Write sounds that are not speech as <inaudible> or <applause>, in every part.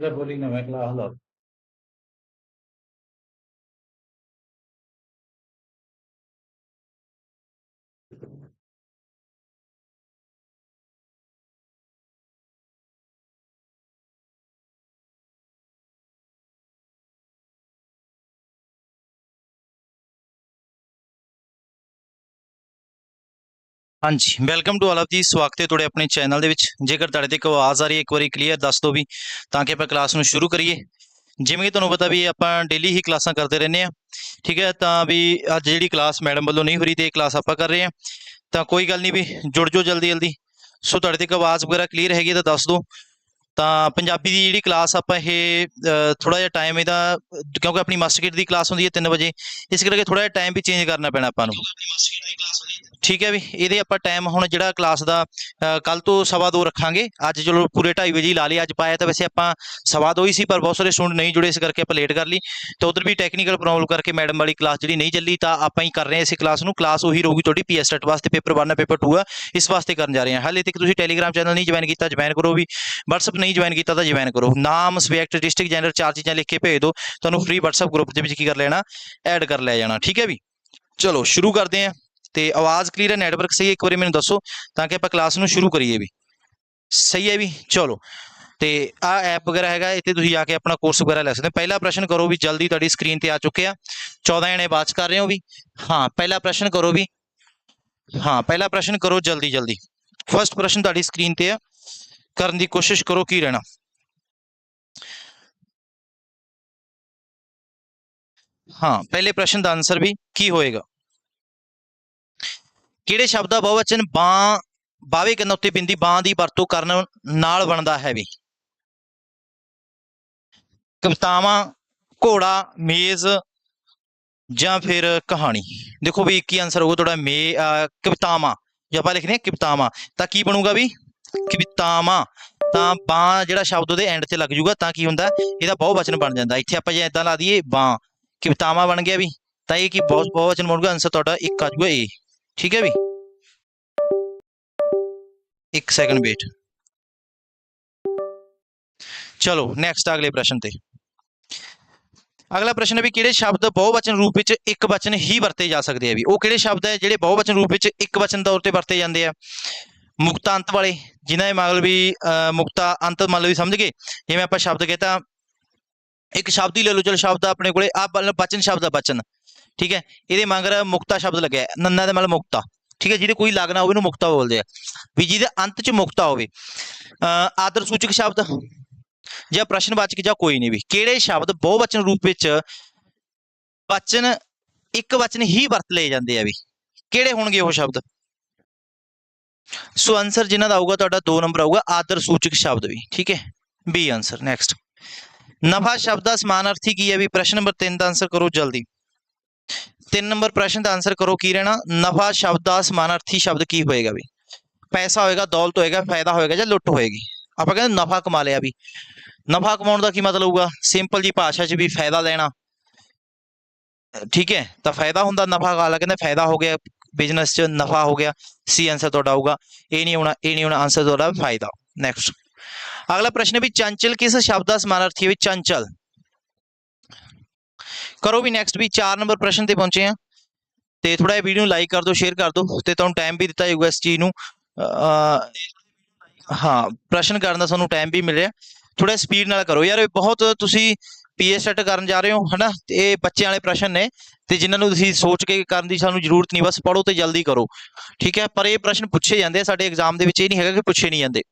ਲੈ ਬੋਲੀ ਨਾ ਮੈਂ ਕਲਾਸ ਹਾਂਜੀ ਵੈਲਕਮ ਟੂ ਆਲ ਆਫ ਜੀ, ਸਵਾਗਤ ਹੈ ਤੁਹਾਡੇ ਆਪਣੇ ਚੈਨਲ ਦੇ ਵਿੱਚ। ਜੇਕਰ ਤੁਹਾਡੇ ਤੇ ਇੱਕ ਆਵਾਜ਼ ਆ ਰਹੀ ਹੈ, ਇੱਕ ਵਾਰੀ ਕਲੀਅਰ ਦੱਸ ਦਿਓ ਵੀ, ਤਾਂ ਕਿ ਆਪਾਂ ਕਲਾਸ ਨੂੰ ਸ਼ੁਰੂ ਕਰੀਏ। ਜਿਵੇਂ ਕਿ ਤੁਹਾਨੂੰ ਪਤਾ ਵੀ ਆਪਾਂ ਡੇਲੀ ਹੀ ਕਲਾਸਾਂ ਕਰਦੇ ਰਹਿੰਦੇ ਆ ਠੀਕ ਹੈ, ਤਾਂ ਵੀ ਅੱਜ ਜਿਹੜੀ ਕਲਾਸ ਮੈਡਮ ਵੱਲੋਂ ਨਹੀਂ ਹੋ ਰਹੀ ਤੇ ਇਹ ਕਲਾਸ ਆਪਾਂ ਕਰ ਰਹੇ ਆ ਤਾਂ ਕੋਈ ਗੱਲ ਨਹੀਂ ਵੀ, ਜੁੜ ਜਾਓ ਜਲਦੀ ਜਲਦੀ। ਸੋ ਤੁਹਾਡੇ ਤੇ ਇੱਕ ਆਵਾਜ਼ ਵਗੈਰਾ ਕਲੀਅਰ ਹੈਗੀ ਹੈ ਤਾਂ ਦੱਸ ਦਿਓ। ਤਾਂ ਪੰਜਾਬੀ ਦੀ ਜਿਹੜੀ ਕਲਾਸ ਆਪਾਂ ਇਹ ਥੋੜਾ ਜਿਹਾ ਟਾਈਮ ਇਹਦਾ, ਕਿਉਂਕਿ ਆਪਣੀ ਮਾਸਟਰ ਦੀ ਕਲਾਸ ਹੁੰਦੀ ਹੈ 3 ਵਜੇ। ਇਸ ਕਰਕੇ ਥੋੜਾ ਜਿਹਾ ਟਾਈਮ ਵੀ ਚੇਂਜ ਕਰਨਾ ਪੈਣਾ ਆਪਾਂ ਨੂੰ। ਠੀਕ ਹੈ ਵੀ, ਇਹਦੇ ਆਪਾਂ ਟਾਈਮ ਹੁਣ ਜਿਹੜਾ ਕਲਾਸ ਦਾ ਕੱਲ ਤੋਂ ਸਵਾ ਦੋ ਰੱਖਾਂਗੇ। ਅੱਜ ਚਲੋ ਪੂਰੇ 2:30 ਵਜੇ ਹੀ ਲਾ ਲਈ ਅੱਜ ਪਾਇਆ ਤਾਂ ਵੈਸੇ ਆਪਾਂ ਸਵਾ ਦੋ ਹੀ ਸੀ, ਪਰ ਬਹੁਤ ਸਾਰੇ ਸਟੂਡੈਂਟ ਨਹੀਂ ਜੁੜੇ, ਇਸ ਕਰਕੇ ਆਪਾਂ ਲੇਟ ਕਰ ਲਈ। ਤਾਂ ਉਧਰ ਵੀ ਟੈਕਨੀਕਲ ਪ੍ਰੋਬਲਮ ਕਰਕੇ ਮੈਡਮ ਵਾਲੀ ਕਲਾਸ ਜਿਹੜੀ ਨਹੀਂ ਚੱਲੀ, ਤਾਂ ਆਪਾਂ ਹੀ ਕਰ ਰਹੇ ਹਾਂ ਇਸ ਕਲਾਸ ਨੂੰ। ਕਲਾਸ ਉਹੀ ਰਹੂਗੀ ਤੁਹਾਡੀ ਪੀਐਸ ਟੈਟ ਵਾਸਤੇ, ਪੇਪਰ 1 ਪੇਪਰ 2 ਆ ਇਸ ਵਾਸਤੇ ਕਰਨ ਜਾ ਰਹੇ ਹਾਂ। ਹਾਲੇ ਤੱਕ ਤੁਸੀਂ ਟੈਲੀਗ੍ਰਾਮ ਚੈਨਲ ਨਹੀਂ ਜੁਆਇਨ ਕੀਤਾ ਜੁਆਇਨ ਕਰੋ ਵੀ। WhatsApp ਨਹੀਂ ਜੁਆਇਨ ਕੀਤਾ, ਤਾਂ ਜੁਆਇਨ ਕਰੋ। ਨਾਮ ਸਬਜੈਕਟ ਡਿਸਟ੍ਰਿਕਟ ਜੈਂਡਰ ਚਾਰ ਚੀਜ਼ਾਂ ਲਿਖ ਕੇ ਭੇਜ ਦਿਓ। ਤੁਹਾਨੂੰ ਫ੍ਰੀ WhatsApp ਗਰੁੱਪ ਦੇ ਵਿੱਚ ਕੀ ਕਰ ਲੈਣਾ ਐਡ ਕਰ ਲੈ ਜਾਣਾ, ਠੀਕ ਹੈ ਵੀ? ਚਲੋ, ਸ਼ੁਰੂ ਕਰਦੇ ਹਾਂ। ਤੇ ਆਵਾਜ਼ ਕਲੀਅਰ ਹੈ ਨੈਟਵਰਕ ਸਹੀ ਹੈ, ਇੱਕ ਵਾਰੀ ਮੈਨੂੰ ਦੱਸੋ ਤਾਂ ਕਿ ਆਪਾਂ ਕਲਾਸ ਨੂੰ ਸ਼ੁਰੂ ਕਰੀਏ ਵੀ। ਸਹੀ ਹੈ ਵੀ? ਚਲੋ। ਤੇ ਆ ਐਪ ਵਗੈਰਾ ਹੈਗਾ, ਇੱਥੇ ਤੁਸੀਂ ਜਾ ਕੇ ਆਪਣਾ ਕੋਰਸ ਵਗੈਰਾ ਲੈ ਸਕਦੇ ਹੋ। ਪਹਿਲਾ ਪ੍ਰਸ਼ਨ ਕਰੋ ਵੀ ਜਲਦੀ ਤੁਹਾਡੀ ਸਕਰੀਨ ਤੇ ਆ ਚੁੱਕੇ ਆ। 14 ਜਣੇ ਬਾਤ ਕਰ ਰਹੇ ਹੋ ਵੀ? ਹਾਂ, ਪਹਿਲਾ ਪ੍ਰਸ਼ਨ ਕਰੋ ਵੀ। ਹਾਂ, ਪਹਿਲਾ ਪ੍ਰਸ਼ਨ ਕਰੋ ਜਲਦੀ ਜਲਦੀ। ਫਰਸਟ ਪ੍ਰਸ਼ਨ ਤੁਹਾਡੀ ਸਕਰੀਨ ਤੇ ਆ। ਕਰਨ ਦੀ ਕੋਸ਼ਿਸ਼ ਕਰੋ ਕੀ ਰਹਿਣਾ। ਹਾਂ, ਪਹਿਲੇ ਪ੍ਰਸ਼ਨ ਦਾ ਆਨਸਰ ਵੀ ਕੀ ਹੋਏਗਾ? ਕਿਹੜੇ ਸ਼ਬਦ ਦਾ ਬਹੁਵਚਨ ਬਾਹ ਬਾਵੇ ਕਰਨ ਉੱਤੇ ਬਿੰਦੀ ਬਾਹ ਦੀ ਵਰਤੋਂ ਕਰਨ ਨਾਲ ਬਣਦਾ ਹੈ ਵੀ? ਕਵਿਤਾਵਾਂ, ਘੋੜਾ, ਮੇਜ਼ ਜਾਂ ਫਿਰ ਕਹਾਣੀ? ਦੇਖੋ ਵੀ ਇੱਕ ਹੀ ਆਨਸਰ ਹੋਊਗਾ ਤੁਹਾਡਾ ਮੇ ਕਵਿਤਾਵਾਂ। ਜੇ ਆਪਾਂ ਲਿਖਦੇ ਹਾਂ ਕਵਿਤਾਵਾਂ, ਤਾਂ ਕੀ ਬਣੂਗਾ ਵੀ? ਕਵਿਤਾਵਾਂ। ਤਾਂ ਬਾਹ ਜਿਹੜਾ ਸ਼ਬਦ ਉਹਦੇ ਐਂਡ ਤੇ ਲੱਗ ਜੂਗਾ ਤਾਂ ਕੀ ਹੁੰਦਾ? ਇਹਦਾ ਬਹੁਵਚਨ ਬਣ ਜਾਂਦਾ। ਇੱਥੇ ਆਪਾਂ ਜੇ ਇਦਾਂ ਲਾ ਦਈਏ, ਬਾਹ। ਕਵਿਤਾਵਾਂ ਬਣ ਗਿਆ ਵੀ। ਤਾਂ ਇਹ ਕੀ ਬਹੁਤ ਬਹੁਵਚਨ ਬਣੂਗਾ? ਆਨਸਰ ਤੁਹਾਡਾ ਇੱਕ ਆ ਜੂਗਾ ਏ ਠੀਕ ਹੈ ਵੀ? ਇੱਕ ਸੈਕਿੰਡ ਵੇਟ ਚਲੋ ਨੈਕਸਟ ਅਗਲੇ ਪ੍ਰਸ਼ਨ ਤੇ। ਅਗਲਾ ਪ੍ਰਸ਼ਨ ਹੈ ਵੀ ਕਿਹੜੇ ਸ਼ਬਦ ਬਹੁਵਚਨ ਰੂਪ ਵਿੱਚ ਇੱਕ ਵਚਨ ਹੀ ਵਰਤੇ ਜਾ ਸਕਦੇ ਆ ਵੀ? ਉਹ ਕਿਹੜੇ ਸ਼ਬਦ ਹੈ ਜਿਹੜੇ ਬਹੁਵਚਨ ਰੂਪ ਵਿੱਚ ਇੱਕ ਵਚਨ ਤੌਰ ਤੇ ਵਰਤੇ ਜਾਂਦੇ ਆ? ਮੁਕਤਾ ਅੰਤ ਵਾਲੇ ਜਿਨ੍ਹਾਂ ਦੇ ਮਤਲਬ ਵੀ ਅਹ, ਮੁਕਤਾ ਅੰਤ ਮਤਲਬ ਵੀ ਸਮਝ ਗਏ? ਜਿਵੇਂ ਆਪਾਂ ਸ਼ਬਦ ਕਹਤਾ ਇੱਕ ਸ਼ਬਦ ਹੀ ਲੈ ਲਓ ਚਲੋ ਸ਼ਬਦ ਆਪਣੇ ਕੋਲੇ ਆ ਵਚਨ ਸ਼ਬਦ ਆ ਬਚਨ ਠੀਕ ਹੈ? ਇਹਦੇ ਮਗਰ ਮੁਕਤਾ ਸ਼ਬਦ ਲੱਗਿਆ ਨੰਨਾ ਦੇ ਮਤਲਬ ਮੁਕਤਾ। ਠੀਕ ਹੈ? ਜਿਹਦੇ ਕੋਈ ਲੱਗਣਾ ਹੋਵੇ ਉਹਨੂੰ ਮੁਕਤਾ ਬੋਲਦੇ ਆ। ਵੀ ਜਿਹਦੇ ਅੰਤ ਚ ਮੁਕਤਾ ਹੋਵੇ। ਅਹ ਆਦਰ ਸੂਚਕ ਸ਼ਬਦ ਜਾਂ ਪ੍ਰਸ਼ਨਵਾਚਕ ਜਾਂ ਕੋਈ ਨਹੀਂ ਵੀ। ਕਿਹੜੇ ਸ਼ਬਦ ਬਹੁਵਚਨ ਰੂਪ ਵਿੱਚ ਵਚਨ, ਇੱਕ ਵਚਨ ਹੀ ਵਰਤ ਲਏ ਜਾਂਦੇ ਆ ਵੀ? ਕਿਹੜੇ ਹੋਣਗੇ ਉਹ ਸ਼ਬਦ? ਸੋ ਆਨਸਰ ਜਿਨ੍ਹਾਂ ਦਾ ਆਊਗਾ, ਤੁਹਾਡਾ 2 ਨੰਬਰ ਆਊਗਾ, ਆਦਰ ਸੂਚਕ ਸ਼ਬਦ ਵੀ। ਠੀਕ ਹੈ? ਬੀ ਆਨਸਰ ਨੈਕਸਟ ਨਫਾ ਸ਼ਬਦ ਦਾ ਸਮਾਨਾਰਥੀ ਕੀ ਹੈ ਵੀ? ਪ੍ਰਸ਼ਨ ਨੰਬਰ 3 ਦਾ ਆਨਸਰ ਕਰੋ ਜਲਦੀ। 3 ਨੰਬਰ ਪ੍ਰਸ਼ਨ ਦਾ ਆਨਸਰ ਕਰੋ ਕੀ ਰਹਿਣਾ? ਨਫਾ ਸ਼ਬਦ ਦਾ ਸਮਾਨਾਰਥੀ ਸ਼ਬਦ ਕੀ ਹੋਏਗਾ ਵੀ? ਪੈਸਾ ਹੋਏਗਾ, ਦੌਲਤ ਹੋਏਗਾ, ਫਾਇਦਾ ਹੋਏਗਾ ਜਾਂ ਲੁੱਟ ਹੋਏਗੀ? ਆਪਾਂ ਕਹਿੰਦੇ ਨਫਾ ਕਮਾ ਲਿਆ ਵੀ। ਨਫਾ ਕਮਾਉਣ ਦਾ ਕੀ ਮਤਲਬ ਹੋਊਗਾ? ਸਿੰਪਲ ਜੀ ਭਾਸ਼ਾ 'ਚ ਵੀ ਫਾਇਦਾ ਲੈਣਾ। ਠੀਕ ਹੈ, ਤਾਂ ਫਾਇਦਾ ਹੁੰਦਾ ਨਫਾ ਕਾਲਾ ਕਹਿੰਦੇ ਫਾਇਦਾ ਹੋ ਗਿਆ ਬਿਜ਼ਨਸ 'ਚ, ਨਫਾ ਹੋ ਗਿਆ ਸੀ ਆਨਸਰ ਤੁਹਾਡਾ ਆਊਗਾ। ਇਹ ਨਹੀਂ ਹੋਣਾ ਇਹ ਨਹੀਂ ਹੋਣਾ ਆਨਸਰ ਤੁਹਾਡਾ ਫਾਇਦਾ। ਨੈਕਸਟ ਅਗਲਾ ਪ੍ਰਸ਼ਨ ਹੈ ਵੀ ਚੰਚਲ ਕਿਸ ਸ਼ਬਦ ਦਾ ਸਮਾਨਾਰਥੀ ਹੈ ਵੀ ਚੰਚਲ? ਕਰੋ ਵੀ ਨੈਕਸਟ ਵੀ 4 ਨੰਬਰ ਪ੍ਰਸ਼ਨ ਤੇ ਪਹੁੰਚੇ ਆ ਤੇ ਥੋੜਾ ਜਿਹਾ ਵੀਡੀਓ ਨੂੰ ਲਾਈਕ ਕਰ ਦਿਓ ਸ਼ੇਅਰ ਕਰ ਦਿਓ ਤੇ ਤੁਹਾਨੂੰ ਟਾਈਮ ਵੀ ਦਿੱਤਾ ਜਾਊਗਾ ਇਸ ਚੀਜ਼ ਨੂੰ। ਹਾਂ, ਪ੍ਰਸ਼ਨ ਕਰਨ ਦਾ ਤੁਹਾਨੂੰ ਟਾਈਮ ਵੀ ਮਿਲ ਰਿਹਾ ਥੋੜਾ ਸਪੀਡ ਨਾਲ ਕਰੋ। ਯਾਰ ਬਹੁਤ ਤੁਸੀਂ ਪੀਏ ਸੈਟ ਕਰਨ ਜਾ ਰਹੇ ਹੋ, ਹਨਾ? ਇਹ ਬੱਚਿਆਂ ਵਾਲੇ ਪ੍ਰਸ਼ਨ ਨੇ ਤੇ ਜਿਨ੍ਹਾਂ ਨੂੰ ਤੁਸੀਂ ਸੋਚ ਕੇ ਕਰਨ ਦੀ ਸਾਨੂੰ ਜ਼ਰੂਰਤ ਨਹੀਂ, ਬਸ ਪੜੋ ਤੇ ਜਲਦੀ ਕਰੋ। ਠੀਕ ਹੈ? ਪਰ ਇਹ ਪ੍ਰਸ਼ਨ ਪੁੱਛੇ ਜਾਂਦੇ ਆ, ਸਾਡੇ ਐਗਜ਼ਾਮ ਦੇ ਵਿੱਚ ਇਹ ਨਹੀਂ ਹੈਗਾ ਕਿ ਪੁੱਛੇ ਨਹੀਂ ਜਾਂਦੇ।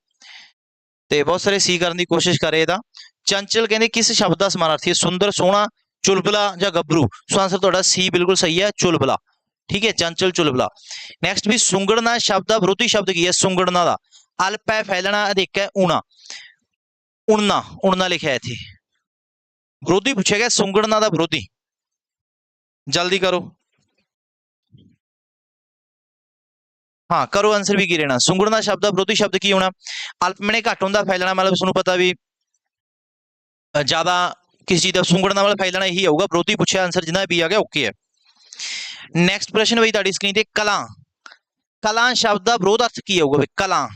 ਤੇ ਬਹੁਤ ਸਾਰੇ ਸੀ ਕਰਨ ਦੀ ਕੋਸ਼ਿਸ਼ ਕਰੇ ਇਹਦਾ। ਚੰਚਲ ਕਹਿੰਦੇ, ਕਿਸ ਸ਼ਬਦ ਦਾ ਸਮਾਨਾਰਥੀ ਹੈ? ਸੁੰਦਰ, ਸੋਹਣਾ ਚੁਲਬਲਾ ਜਾਂ ਗੱਭਰੂ ਸੋ ਆਨਸਰ ਤੁਹਾਡਾ ਸੀ ਬਿਲਕੁਲ ਸਹੀ ਹੈ ਚੁਲਬਲਾ ਠੀਕ ਹੈ ਚੰਚਲ ਚੁਲਬਲਾ ਨੈਕਸਟ ਵੀ ਸੁੰਗੜਨਾ ਸ਼ਬਦ ਦਾ ਵਿਰੋਧੀ ਸ਼ਬਦ ਕੀ ਹੈ ਸੁੰਗੜਨਾ ਦਾ ਅਲਪ ਹੈ ਫੈਲਣਾ ਅਧਿਕ ਹੈ ਉਣਾ ਉਣਨਾ ਉਣਨਾ ਲਿਖਿਆ ਹੈ ਇੱਥੇ ਵਿਰੋਧੀ ਪੁੱਛਿਆ ਗਿਆ ਸੁੰਗੜਨਾ ਦਾ ਵਿਰੋਧੀ ਜਲਦੀ ਕਰੋ ਹਾਂ ਕਰੋ ਆਨਸਰ ਵੀ ਕੀ ਰਹਿਣਾ ਸੁੰਗੜਨਾ ਸ਼ਬਦ ਦਾ ਵਿਰੋਧੀ ਸ਼ਬਦ ਕੀ ਹੋਣਾ ਅਲਪ ਮਨੇ ਘੱਟ ਹੁੰਦਾ ਫੈਲਣਾ ਮਤਲਬ ਤੁਹਾਨੂੰ ਪਤਾ ਵੀ ਅ, ਜ਼ਿਆਦਾ ਕਿਸੇ ਚੀਜ਼ ਦਾ ਸੁੰਗੜਨਾ ਵਾਲਾ ਫੈਲਣਾ ਇਹੀ ਆਊਗਾ। ਵਿਰੋਧੀ ਪੁੱਛਿਆ ਆਨਸਰ ਜਿੰਨਾ ਵੀ ਆ ਗਿਆ ਓਕੇ ਹੈ। ਨੈਕਸਟ ਪ੍ਰਸ਼ਨ ਬਈ ਤੁਹਾਡੀ ਸਕਰੀਨ ਤੇ ਕਲਾ। ਕਲਾ ਸ਼ਬਦ ਦਾ ਵਿਰੋਧ ਅਰਥ ਕੀ ਆਊਗਾ ਵੀ ਕਲਾ।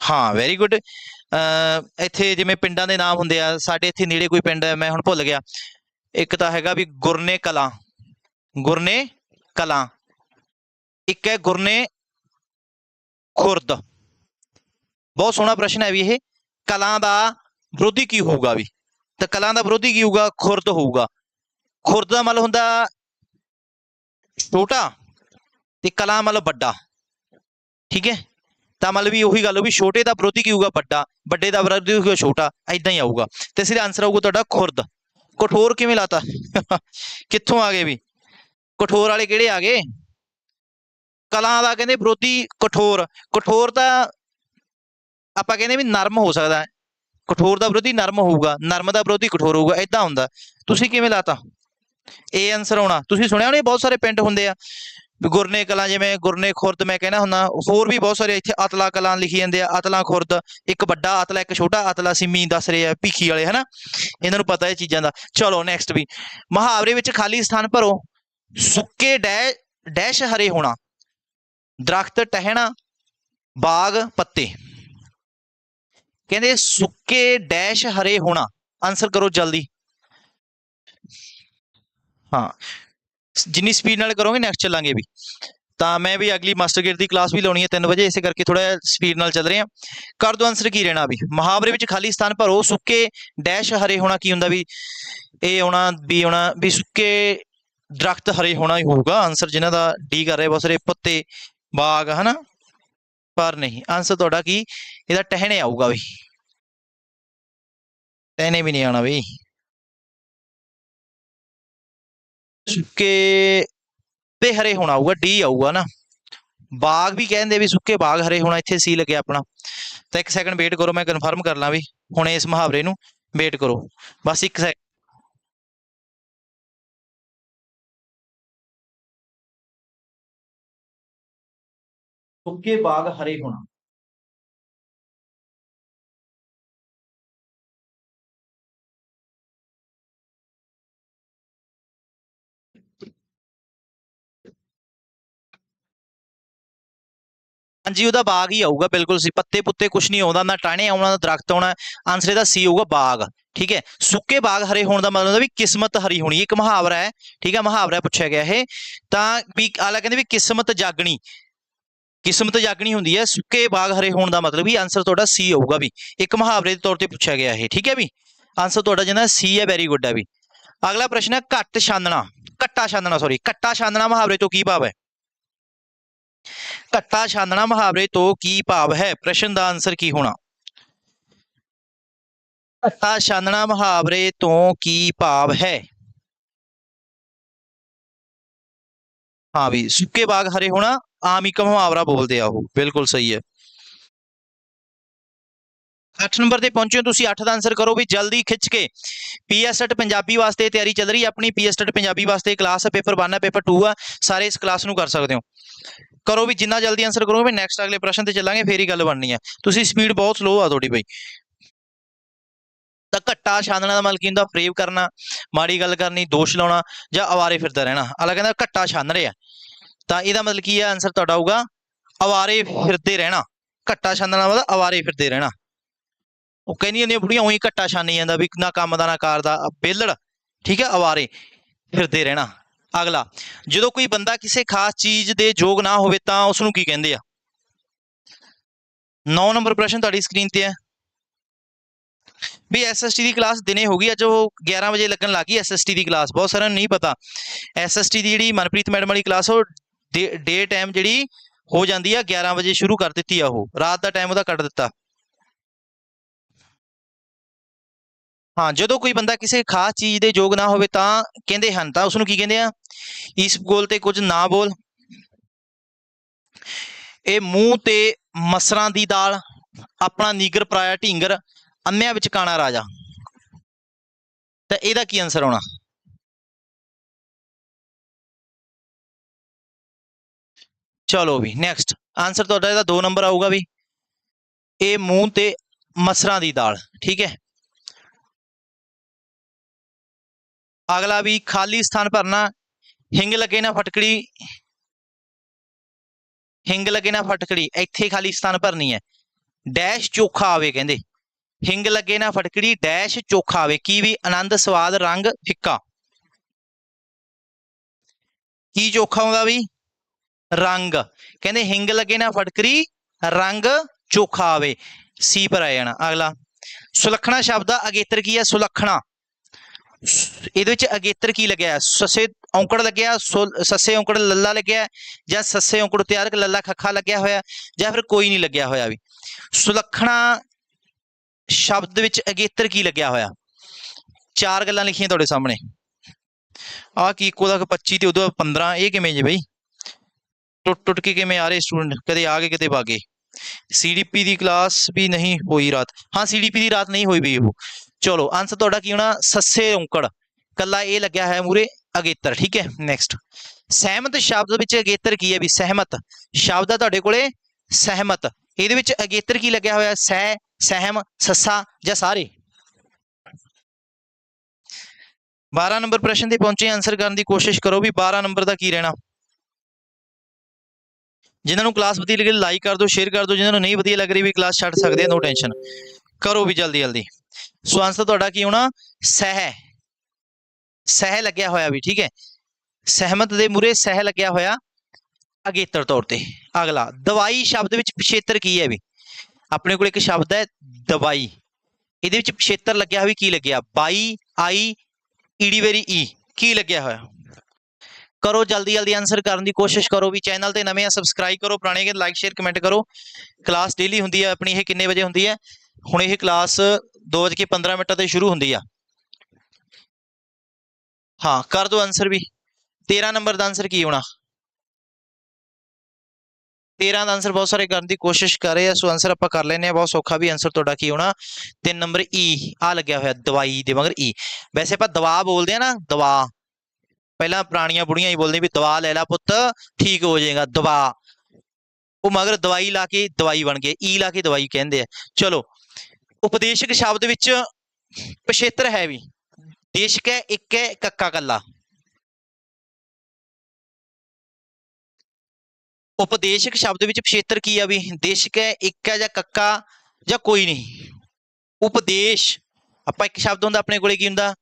ਹਾਂ ਵੈਰੀ ਗੁੱਡ ਇੱਥੇ ਜਿਵੇਂ ਪਿੰਡਾਂ ਦੇ ਨਾਮ ਹੁੰਦੇ ਆ, ਸਾਡੇ ਇੱਥੇ ਨੇੜੇ ਕੋਈ ਪਿੰਡ ਹੈ, ਮੈਂ ਹੁਣ ਭੁੱਲ ਗਿਆ। ਇੱਕ ਤਾਂ ਹੈਗਾ ਵੀ ਗੁਰਨੇ ਕਲਾਂ। ਗੁਰਨੇ ਕਲਾਂ। ਇੱਕ ਹੈ ਗੁਰਨੇ ਖੁਰਦ। ਬਹੁਤ ਸੋਹਣਾ ਪ੍ਰਸ਼ਨ ਹੈ ਵੀ ਇਹ। ਕਲਾਂ ਦਾ ਵਿਰੋਧੀ ਕੀ ਹੋਊਗਾ ਵੀ? ਤਾਂ ਕਲਾਂ ਦਾ ਵਿਰੋਧੀ ਕੀ ਹੋਊਗਾ? ਖੁਰਦ ਹੋਊਗਾ। ਖੁਰਦ ਦਾ ਮਤਲਬ ਹੁੰਦਾ ਛੋਟਾ ਤੇ ਕਲਾਂ ਮਤਲਬ ਵੱਡਾ। ਠੀਕ ਹੈ? ਤਾਂ ਮਤਲਬ ਵੀ ਉਹੀ ਗੱਲ ਹੋ ਵੀ ਛੋਟੇ ਦਾ ਵਿਰੋਧੀ ਕੀ ਹੋਊਗਾ? ਵੱਡਾ। ਵੱਡੇ ਦਾ ਵਿਰੋਧੀ ਹੋਊਗਾ ਛੋਟਾ। ਐਦਾਂ ਹੀ ਆਊਗਾ। ਤੇ ਸਿਰ ਆਨਸਰ ਆਊਗਾ ਤੁਹਾਡਾ ਖੁਰਦ। ਕਠੋਰ ਕਿਵੇਂ ਲਾਤਾ? <laughs> ਕਿੱਥੋਂ ਆ ਗਏ ਵੀ? ਕਠੋਰ ਵਾਲੇ ਕਿਹੜੇ ਆ ਗਏ? ਕਲਾਂ ਦਾ ਕਹਿੰਦੇ ਵਿਰੋਧੀ ਕਠੋਰ। ਕਠੋਰ ਤਾਂ ਆਪਾਂ ਕਹਿੰਦੇ ਵੀ ਨਰਮ ਹੋ ਸਕਦਾ। ਕਠੋਰ ਦਾ ਵਿਰੋਧੀ ਨਰਮ ਹੋਊਗਾ, ਨਰਮ ਦਾ ਵਿਰੋਧੀ ਕਠੋਰ ਹੋਊਗਾ ਐਦਾਂ ਹੁੰਦਾ। ਤੁਸੀਂ ਕਿਵੇਂ ਲਾਤਾ? ਇਹ ਆਨਸਰ ਆਉਣਾ ਤੁਸੀਂ ਸੁਣਿਆ ਹੋਣੇ ਬਹੁਤ ਸਾਰੇ ਪਿੰਡ ਹੁੰਦੇ ਆ? ਗੁਰਨੇ ਕਲਾਂ ਜਿਵੇਂ ਗੁਰਨੇ ਖੁਰਦ ਮੈਂ ਕਹਿੰਦਾ ਹੁੰਦਾ, ਹੋਰ ਵੀ ਬਹੁਤ ਸਾਰੇ ਇੱਥੇ ਅਤਲਾ ਕਲਾਂ ਲਿਖੀ ਜਾਂਦੇ ਆ, ਅਤਲਾ ਖੁਰਦ, ਇੱਕ ਵੱਡਾ ਅਤਲਾ, ਇੱਕ ਛੋਟਾ ਅਤਲਾ ਸਿੰਮੀ ਦੱਸ ਰਹੇ ਆ, ਭੀਖੀ ਵਾਲੇ, ਹਨਾ? ਇਹਨਾਂ ਨੂੰ ਪਤਾ ਇਹ ਚੀਜ਼ਾਂ ਦਾ। ਚਲੋ ਨੈਕਸਟ ਵੀ। ਮੁਹਾਵਰੇ ਵਿੱਚ ਖਾਲੀ ਸਥਾਨ ਭਰੋ। ਸੁੱਕੇ ਡੈ, ਡੈਸ਼ ਹਰੇ ਹੋਣਾ। ਦਰਖਤ ਟਹਿਣਾ, ਬਾਗ ਪੱਤੇ। ਕਹਿੰਦੇ ਸੁੱਕੇ ਡੈਸ਼ ਹਰੇ ਹੋਣਾ। ਆਨਸਰ ਕਰੋ ਜਲਦੀ। ਹਾਂ। ਜਿੰਨੀ ਸਪੀਡ ਨਾਲ ਕਰੋਗੇ ਨੈਕਸਟ ਚੱਲਾਂਗੇ ਵੀ। ਤਾਂ ਮੈਂ ਵੀ ਅਗਲੀ ਮਾਸਟਰ ਗੇਟ ਦੀ ਕਲਾਸ ਵੀ ਲਾਉਣੀ ਹੈ 3 ਵਜੇ, ਇਸੇ ਕਰਕੇ ਥੋੜਾ ਸਪੀਡ ਨਾਲ ਚੱਲ ਰਹੇ ਹਾਂ। ਕਰ ਦੋ ਆਨਸਰ ਕੀ ਰਹਿਣਾ ਵੀ। ਮੁਹਾਵਰੇ ਵਿੱਚ ਖਾਲੀ ਸਥਾਨ ਭਰੋ, ਸੁੱਕੇ ਡੈਸ਼ ਹਰੇ ਹੋਣਾ ਕੀ ਹੁੰਦਾ ਵੀ? ਇਹ ਆਉਣਾ ਵੀ ਆਉਣਾ, ਵੀ ਸੁੱਕੇ ਦਰਖਤ ਹਰੇ ਹੋਣਾ ਹੀ ਹੋਊਗਾ। ਆਨਸਰ ਜਿਨ੍ਹਾਂ ਦਾ ਡੀ ਕਰ ਰਹੇ ਬਹੁਤ ਸਾਰੇ ਪੱਤੇ, ਬਾਗ, ਹਨਾ? ਪਰ ਨਹੀਂ। ਆਨਸਰ ਤੁਹਾਡਾ ਕੀ? ਇਹਦਾ ਟਹਿਣੇ ਆਊਗਾ ਵੀ ਟਹਿਣੇ ਵੀ ਨਹੀਂ ਆਉਣਾ ਵੀ ਸੁੱਕੇ ਤੇ ਹਰੇ ਹੋਣਾ ਆਊਗਾ, ਡੀ ਆਊਗਾ ਨਾ। ਬਾਗ ਵੀ ਕਹਿੰਦੇ ਵੀ ਸੁੱਕੇ ਬਾਗ ਹਰੇ ਹੋਣਾ, ਇੱਥੇ ਸੀ ਲੱਗਿਆ ਆਪਣਾ। ਤਾਂ ਇੱਕ ਸੈਕਿੰਡ ਵੇਟ ਕਰੋ, ਮੈਂ ਕਨਫਰਮ ਕਰ ਲਾਂ ਵੀ। ਹੁਣ ਇਸ ਮੁਹਾਵਰੇ ਨੂੰ ਵੇਟ ਕਰੋ। ਬਸ ਇੱਕ ਸੈਕਿੰਡ ਸੁੱਕੇ ਬਾਗ ਹਰੇ ਹੋਣਾ। ਹਾਂਜੀ, ਉਹਦਾ ਬਾਗ ਹੀ ਆਊਗਾ, ਬਿਲਕੁਲ ਸੀ ਪੱਤੇ ਪੁੱਤੇ ਕੁਝ ਨਹੀਂ ਆਉਂਦਾ, ਨਾ ਟਾਹਣੇ ਆਉਣਾ, ਨਾ ਦਰਖਤ ਆਉਣਾ। ਆਨਸਰ ਇਹਦਾ ਸੀ ਆਊਗਾ, ਬਾਗ। ਠੀਕ ਹੈ? ਸੁੱਕੇ ਬਾਗ ਹਰੇ ਹੋਣ ਦਾ ਮਤਲਬ ਹੁੰਦਾ ਵੀ ਕਿਸਮਤ ਹਰੀ ਹੋਣੀ, ਇੱਕ ਮੁਹਾਵਰਾ ਹੈ। ਠੀਕ ਹੈ? ਮੁਹਾਵਰਾ ਪੁੱਛਿਆ ਗਿਆ ਇਹ। ਤਾਂ ਵੀ ਆਲਾ ਕਹਿੰਦੇ ਵੀ ਕਿਸਮਤ ਜਾਗਣੀ। ਕਿਸਮਤ ਜਾਗਣੀ ਹੁੰਦੀ ਹੈ, ਸੁੱਕੇ ਬਾਗ ਹਰੇ ਹੋਣ ਦਾ ਮਤਲਬ ਵੀ ਆਨਸਰ ਤੁਹਾਡਾ ਸੀ ਆਊਗਾ ਵੀ। ਇੱਕ ਮੁਹਾਵਰੇ ਦੇ ਤੌਰ ਤੇ ਪੁੱਛਿਆ ਗਿਆ ਇਹ। ਠੀਕ ਹੈ ਵੀ? ਆਨਸਰ ਤੁਹਾਡਾ ਜਿਹਦਾ ਸੀ ਹੈ ਵੈਰੀ ਗੁੱਡ ਹੈ ਵੀ। ਅਗਲਾ ਪ੍ਰਸ਼ਨ ਹੈ ਘੱਟ ਛਾਨਣਾ। ਘੱਟਾ ਛਾਨਣਾ ਸੌਰੀ ਕੱਟਾ ਛਾਨਣਾ ਮੁਹਾਵਰੇ ਤੋਂ ਕੀ ਭਾਵ ਹੈ? ਘੱਟਾ ਛਾਨਣਾ ਮੁਹਾਵਰੇ ਤੋਂ ਕੀ ਭਾਵ ਹੈ? ਪ੍ਰਸ਼ਨ ਦਾ ਆਨਸਰ ਕੀ ਹੋਣਾ? ਘੱਟਾ ਛਾਨਣਾ ਮੁਹਾਵਰੇ ਤੋਂ ਕੀ ਭਾਵ ਹੈ? ਹਾਂ ਵੀ ਸੁੱਕੇ ਬਾਗ ਹਰੇ ਹੋਣਾ, ਆਮ ਇੱਕ ਮੁਹਾਵਰਾ ਬੋਲਦੇ ਆ ਉਹ, ਬਿਲਕੁਲ ਸਹੀ ਹੈ। 8 ਨੰਬਰ ਤੇ ਪਹੁੰਚੇ ਹੋ ਤੁਸੀਂ 8 ਦਾ ਆਨਸਰ ਕਰੋ ਵੀ ਜਲਦੀ ਖਿੱਚ ਕੇ। ਪੀਐਸਟਟ ਪੰਜਾਬੀ ਵਾਸਤੇ ਤਿਆਰੀ ਚੱਲ ਰਹੀ ਹੈ, ਆਪਣੀ ਪੀਐਸਟਟ ਪੰਜਾਬੀ ਵਾਸਤੇ ਕਲਾਸ ਪੇਪਰ 1 ਹੈ ਪੇਪਰ 2 ਆ ਸਾਰੇ ਇਸ ਕਲਾਸ ਨੂੰ ਕਰ ਸਕਦੇ ਹੋ। ਕਰੋ ਵੀ ਜਿੰਨਾ ਜਲਦੀ ਆਨਸਰ ਕਰੋਗੇ ਨੈਕਸਟ ਅਗਲੇ ਪ੍ਰਸ਼ਨ ਤੇ ਚੱਲਾਂਗੇ, ਫੇਰ ਹੀ ਗੱਲ ਬਣਨੀ ਹੈ। ਤੁਸੀਂ ਸਪੀਡ ਬਹੁਤ ਸਲੋ ਆ ਤੁਹਾਡੀ ਬਈ। ਤਾਂ ਘੱਟਾ ਛਾਨਣਾ ਦਾ ਮਤਲਬ ਕੀ ਹੁੰਦਾ ਫਰੇਵ ਕਰਨਾ, ਮਾੜੀ ਗੱਲ ਕਰਨੀ, ਦੋਸ਼ ਲਾਉਣਾ, ਜਾਂ ਆਵਾਰੇ ਫਿਰਦਾ ਰਹਿਣਾ। ਅਲਾ ਕਹਿੰਦਾ ਘੱਟਾ ਛਾਨ ਰਿਹਾ। ਤਾਂ ਇਹਦਾ ਮਤਲਬ ਕੀ ਹੈ ਆਨਸਰ ਤੁਹਾਡਾ ਆਊਗਾ ਅਵਾਰੇ ਫਿਰਦੇ ਰਹਿਣਾ। ਘੱਟਾ ਛਾਨਣਾ ਮਤਲਬ ਅਵਾਰੇ ਫਿਰਦੇ ਰਹਿਣਾ। ਉਹ ਕਹਿੰਦੀਆਂ ਨੇ ਬੁੜੀਆਂ, ਉਹੀ ਘੱਟਾ ਛਾਨੀ ਜਾਂਦਾ ਵੀ ਨਾ ਕੰਮ ਦਾ, ਨਾ ਕਾਰ ਦਾ ਬੇਲੜ, ਠੀਕ ਹੈ ਅਵਾਰੇ ਫਿਰਦੇ ਰਹਿਣਾ। ਅਗਲਾ, ਜਦੋਂ ਕੋਈ ਬੰਦਾ ਕਿਸੇ ਖਾਸ ਚੀਜ਼ ਦੇ ਯੋਗ ਨਾ ਹੋਵੇ ਤਾਂ ਉਸ ਨੂੰ ਕੀ ਕਹਿੰਦੇ ਆ? 9 ਨੰਬਰ ਪ੍ਰਸ਼ਨ ਤੁਹਾਡੀ ਸਕਰੀਨ ਤੇ ਹੈ। ਵੀ ਐਸਐਸਟੀ ਦੀ ਕਲਾਸ ਦਿਨੇ ਹੋ ਗਈ, ਅੱਜ ਉਹ 11 ਵਜੇ ਲੱਗਣ ਲੱਗੀ ਐਸਐਸਟੀ ਦੀ ਕਲਾਸ ਬਹੁਤ ਸਾਰਿਆਂ ਨੂੰ ਨਹੀਂ ਪਤਾ। ਐਸਐਸਟੀ ਦੀ ਜਿਹੜੀ ਮਨਪ੍ਰੀਤ ਮੈਡਮ ਵਾਲੀ ਕਲਾਸ ਉਹ ਡੇ ਟਾਈਮ ਜਿਹੜੀ ਹੋ ਜਾਂਦੀ ਆ 11 ਵਜੇ ਸ਼ੁਰੂ ਕਰ ਦਿੱਤੀ ਆ ਉਹ। ਰਾਤ ਦਾ ਟਾਈਮ ਉਹਦਾ ਕੱਟ ਦਿੱਤਾ। ਹਾਂ, ਜਦੋਂ ਕੋਈ ਬੰਦਾ ਕਿਸੇ ਖਾਸ ਚੀਜ਼ ਦੇ ਯੋਗ ਨਾ ਹੋਵੇ ਤਾਂ ਕਹਿੰਦੇ ਹਨ, ਤਾਂ ਉਸ ਨੂੰ ਕੀ ਕਹਿੰਦੇ ਆ? ਇਸ ਬੋਲ ਤੇ ਕੁਝ ਨਾ ਬੋਲ। ਇਹ ਮੂੰਹ ਤੇ ਮਸਰਾਂ ਦੀ ਦਾਲ, ਆਪਣਾ ਨੀਗਰ ਪਰਾਇਆ ਢੀਂਗਰ, ਅੰਨਿਆਂ ਵਿੱਚ ਕਾਣਾ ਰਾਜਾ। ਤਾਂ ਇਹਦਾ ਕੀ ਆਨਸਰ ਹੋਣਾ ਚਲੋ ਵੀ ਨੈਕਸਟ ਆਨਸਰ ਤੁਹਾਡਾ ਇਹਦਾ 2 ਨੰਬਰ ਆਊਗਾ ਵੀ। ਇਹ ਮੂੰਹ ਤੇ ਮਸਰਾਂ ਦੀ ਦਾਲ, ਠੀਕ ਹੈ? ਅਗਲਾ ਵੀ ਖਾਲੀ ਸਥਾਨ ਭਰਨਾ। ਹਿੰਗ ਲੱਗੇ ਨਾ ਫਟਕੜੀ। ਹਿੰਗ ਲੱਗੇ ਨਾ ਫਟਕੜੀ। ਇੱਥੇ ਖਾਲੀ ਸਥਾਨ ਭਰਨੀ ਹੈ। ਡੈਸ਼ ਚੋਖਾ ਆਵੇ ਕਹਿੰਦੇ। ਹਿੰਗ ਲੱਗੇ ਨਾ ਫਟਕੜੀ, ਡੈਸ਼ ਚੋਖਾ ਆਵੇ। ਕੀ ਵੀ ਆਨੰਦ, ਸਵਾਦ, ਰੰਗ, ਫਿੱਕਾ। ਕੀ ਚੋਖਾ ਆਉਂਦਾ ਵੀ? ਰੰਗ। ਕਹਿੰਦੇ ਹਿੰਗ ਲੱਗੇ ਨਾ ਫਟਕੜੀ, ਰੰਗ ਚੋਖਾ ਆਵੇ। ਸੀ ਪਰ ਆ ਜਾਣਾ। ਅਗਲਾ। ਸੁਲੱਖਣਾ ਸ਼ਬਦ ਦਾ ਅਗੇਤਰ ਕੀ ਹੈ? ਸੁਲੱਖਣਾ। ਇਹਦੇ ਵਿੱਚ ਅਗੇਤਰ ਕੀ ਲੱਗਿਆ? ਸੱਸੇ ਔਂਕੜ ਲੱਗਿਆ ਸੱਸੇ ਔਂਕੜ ਲੱਲਾ ਲੱਗਿਆ, ਜਾਂ ਸੱਸੇ ਔਂਕੜ ਤਿਆਰਕ ਲੱਲਾ ਖੱਖਾ ਲੱਗਿਆ ਹੋਇਆ, ਜਾਂ ਫਿਰ ਕੋਈ ਨਹੀਂ ਲੱਗਿਆ ਹੋਇਆ ਵੀ? ਸੁਲੱਖਣਾ ਸ਼ਬਦ ਦੇ ਵਿੱਚ ਅਗੇਤਰ ਕੀ ਲੱਗਿਆ ਹੋਇਆ? ਚਾਰ ਗੱਲਾਂ ਲਿਖੀਆਂ ਤੁਹਾਡੇ ਸਾਹਮਣੇ। ਆਹ ਕੀ ਇੱਕੋ ਦਾ 25 ਤੇ ਉਦੋਂ 15 ਇਹ ਕਿਵੇਂ ਜੇ ਬਈ? ਟੁੱਟ ਟੁੱਟ ਕੇ ਕਿਵੇਂ ਆ ਰਹੇ ਸਟੂਡੈਂਟ? ਕਦੇ ਆ ਗਏ ਕਿਤੇ ਭਾਗੇ ਸੀਡੀਪੀ ਦੀ ਕਲਾਸ ਵੀ ਨਹੀਂ ਹੋਈ ਰਾਤ। ਹਾਂ ਸੀਡੀਪੀ ਦੀ ਰਾਤ ਨਹੀਂ ਹੋਈ ਬਈ ਉਹ। ਚਲੋ ਆਨਸਰ ਤੁਹਾਡਾ ਕੀ ਹੋਣਾ? ਸੱਸੇ ਔਂਕੜ। ਕੱਲਾ ਇਹ ਲੱਗਿਆ ਹੈ ਮੂਰੇ ਅਗੇਤਰ, ਠੀਕ ਹੈ? ਨੈਕਸਟ ਸਹਿਮਤ ਸ਼ਬਦ ਵਿੱਚ ਅਗੇਤਰ ਕੀ ਹੈ ਵੀ ਸਹਿਮਤ? ਸ਼ਬਦ ਆ ਤੁਹਾਡੇ ਕੋਲੇ, ਸਹਿਮਤ। ਇਹਦੇ ਵਿੱਚ ਅਗੇਤਰ ਕੀ ਲੱਗਿਆ ਹੋਇਆ? ਸਹਿ, ਸਹਿਮ, ਸੱਸਾ ਜਾਂ ਸਾਰੇ? 12 ਨੰਬਰ ਪ੍ਰਸ਼ਨ ਤੇ ਪਹੁੰਚੇ ਆਨਸਰ ਕਰਨ ਦੀ ਕੋਸ਼ਿਸ਼ ਕਰੋ ਵੀ 12 ਨੰਬਰ ਦਾ ਕੀ ਰਹਿਣਾ? ਜਿਨ੍ਹਾਂ ਨੂੰ ਕਲਾਸ ਵਧੀਆ ਲੱਗੇ ਲਾਈਕ ਕਰ ਦਿਓ ਸ਼ੇਅਰ ਕਰ ਦਿਓ। ਜਿਨ੍ਹਾਂ ਨੂੰ ਨਹੀਂ ਵਧੀਆ ਲੱਗ ਰਹੀ ਵੀ ਕਲਾਸ ਛੱਡ ਸਕਦੇ ਆ ਨੋ ਟੈਨਸ਼ਨ ਕਰੋ ਵੀ ਜਲਦੀ ਜਲਦੀ ਸੋ ਆਨਸਰ ਤੁਹਾਡਾ ਕੀ ਹੋਣਾ? ਸਹਿ। ਸਹਿ ਲੱਗਿਆ ਹੋਇਆ ਵੀ, ਠੀਕ ਹੈ? ਸਹਿਮਤ ਦੇ ਮੂਰੇ ਸਹਿ ਲੱਗਿਆ ਹੋਇਆ ਅਗੇਤਰ ਤੌਰ ਤੇ। ਅਗਲਾ, ਦਵਾਈ ਸ਼ਬਦ ਵਿੱਚ ਪਿਛੇਤਰ ਕੀ ਹੈ ਵੀ? ਆਪਣੇ ਕੋਲ ਇੱਕ ਸ਼ਬਦ ਹੈ, ਦਵਾਈ। ਇਹਦੇ ਵਿੱਚ ਪਿਛੇਤਰ ਲੱਗਿਆ ਹੋਇਆ ਕੀ ਲੱਗਿਆ? ਬਾਈ, ਆਈ, ਈੜੀ ਵੇਰੀ ਈ। ਕੀ ਲੱਗਿਆ ਹੋਇਆ? ਕਰੋ, ਜਲਦੀ ਜਲਦੀ ਆਨਸਰ ਕਰਨ ਦੀ ਕੋਸ਼ਿਸ਼ ਕਰੋ ਵੀ ਚੈਨਲ ਤੇ ਨਵੇਂ ਆ ਸਬਸਕ੍ਰਾਈਬ ਕਰੋ, ਪੁਰਾਣੇ ਕੇ ਲਾਈਕ ਸ਼ੇਅਰ ਕਮੈਂਟ ਕਰੋ। ਕਲਾਸ ਡੇਲੀ ਹੁੰਦੀ ਹੈ, ਆਪਣੀ ਇਹ ਕਿੰਨੇ ਵਜੇ ਹੁੰਦੀ ਹੈ? ਹੁਣ ਇਹ ਕਲਾਸ 2:15 ਮਿੰਟਾਂ ਤੇ ਸ਼ੁਰੂ ਹੁੰਦੀ ਆ। ਹਾਂ, ਕਰ ਦਿਓ ਆਨਸਰ ਵੀ। 13 ਨੰਬਰ ਦਾ ਆਨਸਰ ਕੀ ਹੋਣਾ? 13 ਦਾ ਆਨਸਰ ਬਹੁਤ ਸਾਰੇ ਕਰਨ ਦੀ ਕੋਸ਼ਿਸ਼ ਕਰ ਰਹੇ ਆ, ਸੋ ਆਨਸਰ ਆਪਾਂ ਕਰ ਲੈਨੇ ਆ। ਬਹੁਤ ਸੌਖਾ ਵੀ ਆਨਸਰ ਤੁਹਾਡਾ ਕੀ ਹੋਣਾ? 3 ਨੰਬਰ e, ਈ ਆ ਲੱਗਿਆ ਹੋਇਆ, ਦਵਾਈ ਦੇ ਮਗਰ ਈ ਵੈਸੇ ਆਪਾਂ ਦਵਾ ਬੋਲਦੇ ਆ ਨਾ, ਦਵਾ। ਪਹਿਲਾਂ ਪੁਰਾਣੀਆਂ ਬੁੜੀਆਂ ਹੀ ਬੋਲਦੇ ਵੀ ਦਵਾ ਲੈ ਲੈ ਪੁੱਤ, ਠੀਕ ਹੋ ਜਾਏਗਾ, ਦਵਾ। ਉਹ ਮਗਰ ਦਵਾਈ ਲਾ ਕੇ ਦਵਾਈ ਬਣ ਗਈ ਈ ਲਾ ਕੇ ਦਵਾਈ ਕਹਿੰਦੇ ਆ। ਚਲੋ ਉਪਦੇਸ਼ਕ ਸ਼ਬਦ ਵਿੱਚ ਪਛੇਤਰ ਹੈ ਵੀ। ਦੇਸ਼ਕ ਹੈ, ਇੱਕ ਹੈ ਕੱਕਾ ਕੱਲਾ ਉਪਦੇਸ਼ਕ ਸ਼ਬਦ ਵਿੱਚ ਪਛੇਤਰ ਕੀ ਆ ਵੀ? ਦੇਸ਼ਕ ਹੈ, ਇੱਕ ਹੈ ਜਾਂ ਕੱਕਾ ਜਾਂ ਕੋਈ ਨਹੀਂ। ਉਪਦੇਸ਼। ਆਪਾਂ ਇੱਕ ਸ਼ਬਦ ਹੁੰਦਾ ਆਪਣੇ ਕੋਲੇ ਕੀ ਹੁੰਦਾ?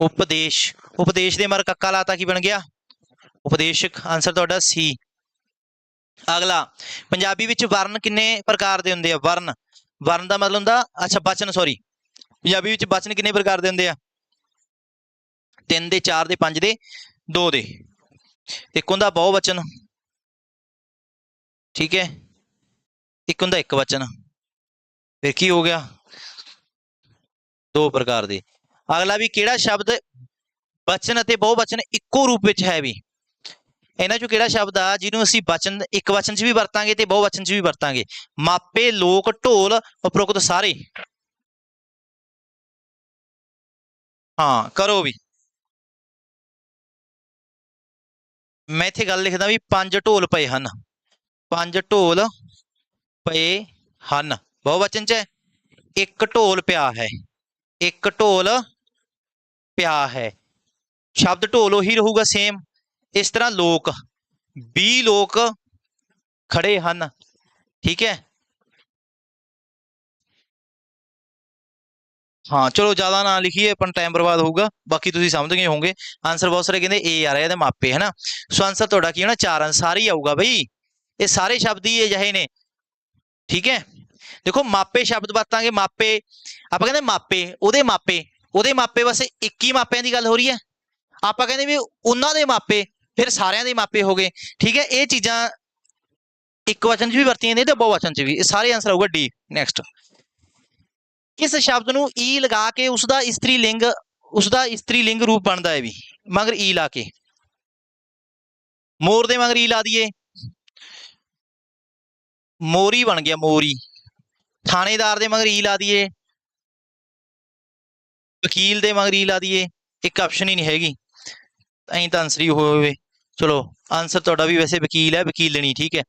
ਉਪਦੇਸ਼। ਉਪਦੇਸ਼ ਦੇ ਮਰ ਕੱਕਾ ਲਾਤਾ ਕੀ ਬਣ ਗਿਆ? ਉਪਦੇਸ਼ਕ। ਆਨਸਰ ਤੁਹਾਡਾ ਸੀ ਅਗਲਾ। ਪੰਜਾਬੀ ਵਿੱਚ ਵਰਨ ਕਿੰਨੇ ਪ੍ਰਕਾਰ ਦੇ ਹੁੰਦੇ ਆ? ਵਰਨ ਵਰਨ ਦਾ ਮਤਲਬ ਹੁੰਦਾ, ਅੱਛਾ ਬਚਨ ਸੌਰੀ ਪੰਜਾਬੀ ਵਿੱਚ ਬਚਨ ਕਿੰਨੇ ਪ੍ਰਕਾਰ ਦੇ ਹੁੰਦੇ ਆ? ਤਿੰਨ ਦੇ, ਚਾਰ ਦੇ, ਪੰਜ ਦੇ, ਦੋ ਦੇ। ਇੱਕ ਹੁੰਦਾ ਬਹੁ ਵਚਨ ਠੀਕ ਹੈ? ਇੱਕ ਹੁੰਦਾ ਇੱਕ ਵਚਨ ਫਿਰ ਕੀ ਹੋ ਗਿਆ? ਦੋ ਪ੍ਰਕਾਰ ਦੇ। ਅਗਲਾ ਵੀ ਕਿਹੜਾ ਸ਼ਬਦ ਵਚਨ ਅਤੇ ਬਹੁ ਵਚਨ ਇੱਕੋ ਰੂਪ ਵਿੱਚ ਹੈ ਵੀ? ਇਹਨਾਂ ਚੋਂ ਕਿਹੜਾ ਸ਼ਬਦ ਆ ਜਿਹਨੂੰ ਅਸੀਂ ਬਚਨ ਇੱਕ ਵਚਨ 'ਚ ਵੀ ਵਰਤਾਂਗੇ ਤੇ ਬਹੁ ਵਚਨ 'ਚ ਵੀ ਵਰਤਾਂਗੇ? ਮਾਪੇ, ਲੋਕ, ਢੋਲ, ਉਪਰੋਕਤ ਸਾਰੇ। ਹਾਂ, ਕਰੋ ਵੀ। ਮੈਂ ਇੱਥੇ ਗੱਲ ਲਿਖਦਾ ਵੀ ਪੰਜ ਢੋਲ ਪਏ ਹਨ। ਪੰਜ ਢੋਲ ਪਏ ਹਨ। ਬਹੁ ਵਚਨ 'ਚ ਹੈ। ਇੱਕ ਢੋਲ ਪਿਆ ਹੈ। ਇੱਕ ਢੋਲ ਪਿਆ ਹੈ। ਸ਼ਬਦ ਢੋਲ ਉਹੀ ਰਹੂਗਾ ਸੇਮ ਇਸ ਤਰ੍ਹਾਂ ਲੋਕ 20 ਲੋਕ ਖੜੇ ਹਨ, ਠੀਕ ਹੈ? ਹਾਂ, ਚਲੋ ਜ਼ਿਆਦਾ ਨਾ ਲਿਖੀਏ ਆਪਾਂ ਟਾਈਮ ਬਰਬਾਦ ਹੋਊਗਾ, ਬਾਕੀ ਤੁਸੀਂ ਸਮਝ ਗਏ ਹੋਵੋਗੇ। ਆਨਸਰ ਬਹੁਤ ਸਾਰੇ ਕਹਿੰਦੇ ਏ ਆ ਰਿਹਾ, ਇਹਦੇ ਮਾਪੇ ਹੈ ਨਾ ਸੋ ਆਨਸਰ ਤੁਹਾਡਾ ਕੀ ਹੋਣਾ? ਚਾਰ ਆਨਸਰ ਹੀ ਆਊਗਾ ਬਈ। ਇਹ ਸਾਰੇ ਸ਼ਬਦ ਹੀ ਅਜਿਹੇ ਨੇ, ਠੀਕ ਹੈ? ਦੇਖੋ, ਮਾਪੇ ਸ਼ਬਦ ਵਰਤਾਂਗੇ, ਮਾਪੇ, ਆਪਾਂ ਕਹਿੰਦੇ ਮਾਪੇ, ਉਹਦੇ ਮਾਪੇ ਉਹਦੇ ਮਾਪੇ ਬਸ 21 ਮਾਪਿਆਂ ਦੀ ਗੱਲ ਹੋ ਰਹੀ ਹੈ। ਆਪਾਂ ਕਹਿੰਦੇ ਵੀ ਉਹਨਾਂ ਦੇ ਮਾਪੇ ਫਿਰ ਸਾਰਿਆਂ ਦੇ ਮਾਪੇ ਹੋ ਗਏ, ਠੀਕ ਹੈ, ਇਹ ਚੀਜ਼ਾਂ ਇੱਕ ਵਚਨ 'ਚ ਵੀ ਵਰਤੀਆਂ ਨੇ ਤੇ ਬਹੁ ਵਚਨ 'ਚ ਵੀ, ਇਹ ਸਾਰੇ ਆਨਸਰ ਆਊਗਾ ਡੀ ਨੈਕਸਟ ਕਿਸ ਸ਼ਬਦ ਨੂੰ ਈ ਲਗਾ ਕੇ ਉਸ ਦਾ ਇਸਤਰੀ ਲਿੰਗ ਉਸ ਦਾ ਇਸਤਰੀ ਲਿੰਗ ਰੂਪ ਬਣਦਾ ਹੈ ਵੀ? ਮਗਰ ਈ ਲਾ ਕੇ। ਮੋਰ ਦੇ ਮਗਰ ਈ ਲਾ ਦਈਏ। ਮੋਰੀ ਬਣ ਗਿਆ ਮੋਰੀ। ਥਾਣੇਦਾਰ ਦੇ ਮਗਰ ਈ ਲਾ ਦਈਏ। ਵਕੀਲ ਦੇ ਮਗਰ ਈ ਲਾ ਦਈਏ। ਇੱਕ ਆਪਸ਼ਨ ਹੀ ਨਹੀਂ ਹੈਗੀ। ਐਂ ਤਾਂ ਆਨਸਰ ਹੀ ਹੋਵੇ। ਚਲੋ ਆਨਸਰ ਤੁਹਾਡਾ ਵੀ ਵੈਸੇ ਵਕੀਲ ਹੈ ਵਕੀਲਣੀ ਠੀਕ ਹੈ।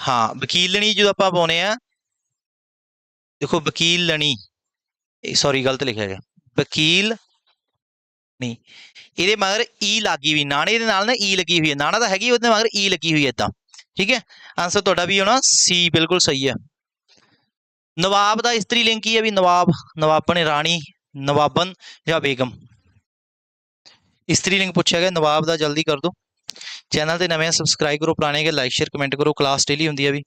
ਹਾਂ ਵਕੀਲਣੀ ਜਦੋਂ ਆਪਾਂ ਪਾਉਨੇ ਆ ਦੇਖੋ ਵਕੀਲਣੀ ਸੌਰੀ ਗਲਤ ਲਿਖਿਆ ਗਿਆ, ਵਕੀਲ ਨਹੀਂ, ਇਹਦੇ ਮਗਰ ਈ ਲੱਗੀ ਹੋਈ, ਨਾਣੇ ਦੇ ਨਾਲ ਨਾ ਈ ਲੱਗੀ ਹੋਈ ਹੈ, ਨਾਣਾ ਤਾਂ ਹੈਗੀ, ਉਹਦੇ ਮਗਰ ਈ ਲੱਗੀ ਹੋਈ ਹੈ ਇਦਾਂ, ਠੀਕ ਹੈ। ਆਨਸਰ ਤੁਹਾਡਾ ਵੀ ਹੋਣਾ ਸੀ ਬਿਲਕੁਲ ਸਹੀ ਹੈ। ਨਵਾਬ ਦਾ ਇਸਤਰੀ ਲਿੰਗ ਕੀ ਹੈ ਵੀ ਨਵਾਬ ਨਵਾਬਣ ਰਾਣੀ, ਨਵਾਬਨ ਜਾਂ ਬੇਗਮ? ਇਸਤਰੀ ਲਿੰਗ ਪੁੱਛਿਆ ਗਿਆ, ਨਵਾਬ ਦਾ ਜਲਦੀ ਕਰ ਦਿਓ ਚੈਨਲ ਤੇ ਨਵੇਂ ਸਬਸਕ੍ਰਾਈਬ ਕਰੋ, ਪੁਰਾਣੇ ਕੇ ਲਾਈਕ ਸ਼ੇਅਰ ਕਮੈਂਟ ਕਰੋ ਕਲਾਸ ਡੇਲੀ ਹੁੰਦੀ ਹੈ ਵੀ।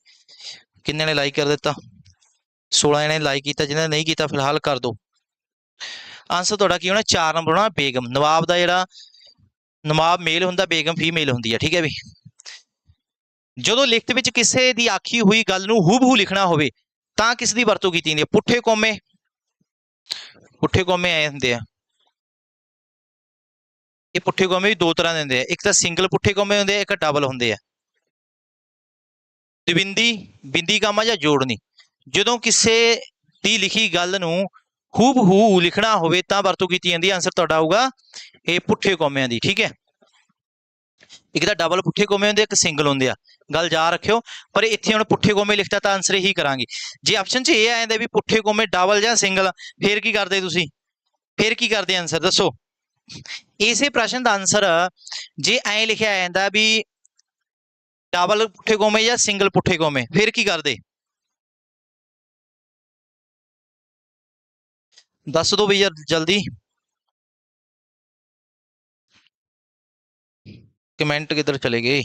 ਕਿੰਨੇ ਨੇ ਲਾਈਕ ਕਰ ਦਿੱਤਾ? 16 ਜਣੇ ਲਾਈਕ ਕੀਤਾ ਜਿਹਨਾਂ ਨੇ ਨਹੀਂ ਕੀਤਾ, ਫਿਲਹਾਲ ਕਰ ਦਿਓ ਆਨਸਰ ਤੁਹਾਡਾ ਕੀ ਹੋਣਾ? 4 ਨੰਬਰ ਹੋਣਾ, ਬੇਗਮ। ਨਵਾਬ ਦਾ ਜਿਹੜਾ, ਨਵਾਬ ਮੇਲ ਹੁੰਦਾ, ਬੇਗਮ ਫੀਮੇਲ ਹੁੰਦੀ ਹੈ ਠੀਕ ਹੈ ਵੀ? ਜਦੋਂ ਲਿਖਤ ਵਿੱਚ ਕਿਸੇ ਦੀ ਆਖੀ ਹੋਈ ਗੱਲ ਨੂੰ ਹੂਬਹੂ ਲਿਖਣਾ ਹੋਵੇ, ਤਾਂ ਕਿਸ ਦੀ ਵਰਤੋਂ ਕੀਤੀ ਜਾਂਦੀ ਹੈ ਪੁੱਠੇ ਕੋਮੇ। ਪੁੱਠੇ ਕੋਮੇ ਆਏ ਹੁੰਦੇ ਆ। ਇਹ ਪੁੱਠੇ ਕੋਮੇ ਵੀ ਦੋ ਤਰ੍ਹਾਂ ਦੇ ਹੁੰਦੇ ਆ। ਇੱਕ ਤਾਂ ਸਿੰਗਲ ਪੁੱਠੇ ਕੋਮੇ ਹੁੰਦੇ ਆ ਇੱਕ ਡਬਲ ਹੁੰਦੇ ਆ। ਦਵਿੰਦੀ ਬਿੰਦੀ ਕਾਮਾ ਜਾਂ ਜੋੜਨੀ। ਜਦੋਂ ਕਿਸੇ ਦੀ ਲਿਖੀ ਗੱਲ ਨੂੰ ਹੂਬਹੂ ਲਿਖਣਾ ਹੋਵੇ ਤਾਂ ਵਰਤੋਂ ਕੀਤੀ ਜਾਂਦੀ ਹੈ ਆਨਸਰ ਤੁਹਾਡਾ ਆਊਗਾ ਇਹ ਪੁੱਠੇ ਕੋਮਿਆਂ ਦੀ ਠੀਕ ਹੈ? ਇੱਕ ਤਾਂ ਡਬਲ ਪੁੱਠੇ ਕੋਮੇ ਹੁੰਦੇ ਆ, ਇੱਕ ਸਿੰਗਲ ਹੁੰਦੇ ਆ। ਗੱਲ ਯਾਦ ਰੱਖਿਓ ਪਰ ਇੱਥੇ ਹੁਣ ਪੁੱਠੇ ਕੋਮੇ ਲਿਖਤਾ ਤਾਂ ਆਨਸਰ ਇਹੀ ਕਰਾਂਗੇ। ਜੇ ਆਪਸ਼ਨ 'ਚ ਇਹ ਆ ਜਾਂਦਾ ਵੀ ਪੁੱਠੇ ਕੋਮੇ ਡਬਲ ਜਾਂ ਸਿੰਗਲ ਫੇਰ ਕੀ ਕਰਦੇ ਤੁਸੀਂ? ਫੇਰ ਕੀ ਕਰਦੇ ਆਨਸਰ ਦੱਸੋ? ਇਸੇ ਪ੍ਰਸ਼ਨ ਦਾ ਆਨਸਰ ਜੇ ਐਂ ਲਿਖਿਆ ਜਾਂਦਾ ਵੀ ਡਬਲ ਪੁੱਠੇ ਕੋਮੇ ਜਾਂ ਸਿੰਗਲ ਪੁੱਠੇ ਕੋਮੇ, ਫਿਰ ਕੀ ਕਰਦੇ? ਦੱਸ ਦਿਓ ਵੀ ਯਾਰ ਜਲਦੀ। ਕਮੈਂਟ ਕਿੱਧਰ ਚਲੇ ਗਏ?